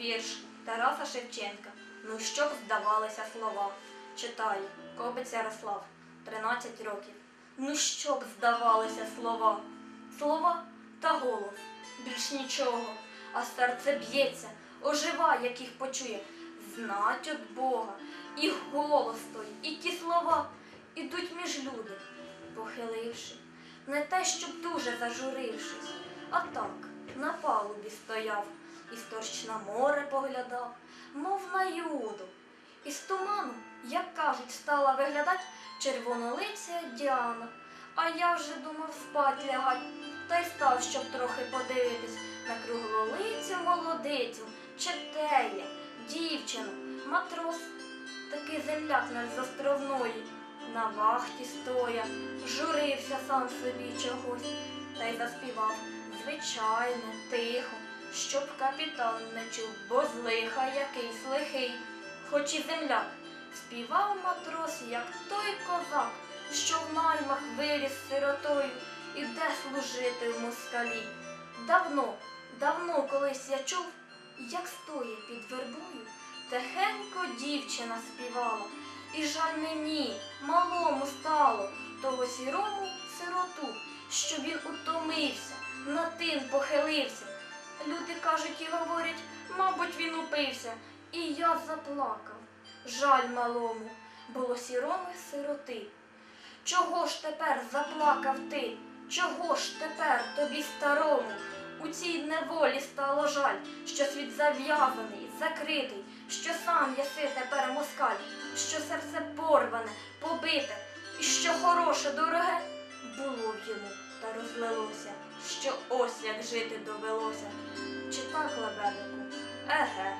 Вірш Тараса Шевченка. Ну що б здавалися слова. Читаю Кобець Ярослав, 13 років. Ну б здавалися слова. Слова та голос. Більш нічого. А серце б'ється, ожива, як їх почує. Знать от Бога. І голос той, і ті слова ідуть між люди, похиливши. Не те, щоб дуже зажурившись, а так на палубі стояв і сторч на море поглядав, мов на юду. І з туману, як кажуть, стала виглядать червонолиця Діана. А я вже думав спать лягать, та й став, щоб трохи подивитись на круглолицю молодицю, четеє, дівчину, матрос, такий земляк над застровної, на вахті стоя, журився сам собі чогось, та й заспівав звичайно, тихо, щоб капітан не чув, бо з лиха якийсь лихий, хоч і земляк, співав матрос, як той козак, що в наймах виріс сиротою, іде служити в москалі. Давно, давно колись я чув, як стоє під вербою, тихенько дівчина співала, і жаль мені, малому стало, того сірому сироту, що він утомився, на тим похилився. Люди кажуть і говорять, мабуть, він упився, і я заплакав. Жаль малому, було сіроми сироти. Чого ж тепер заплакав ти? Чого ж тепер тобі старому? У цій неволі стало жаль, що світ зав'язаний, закритий, що сам єси тепер москаль, що серце порване, побите, і що хороше, дороге було в йому та розлилося, що ось як жити довелося. Чи так, лебедику? Еге,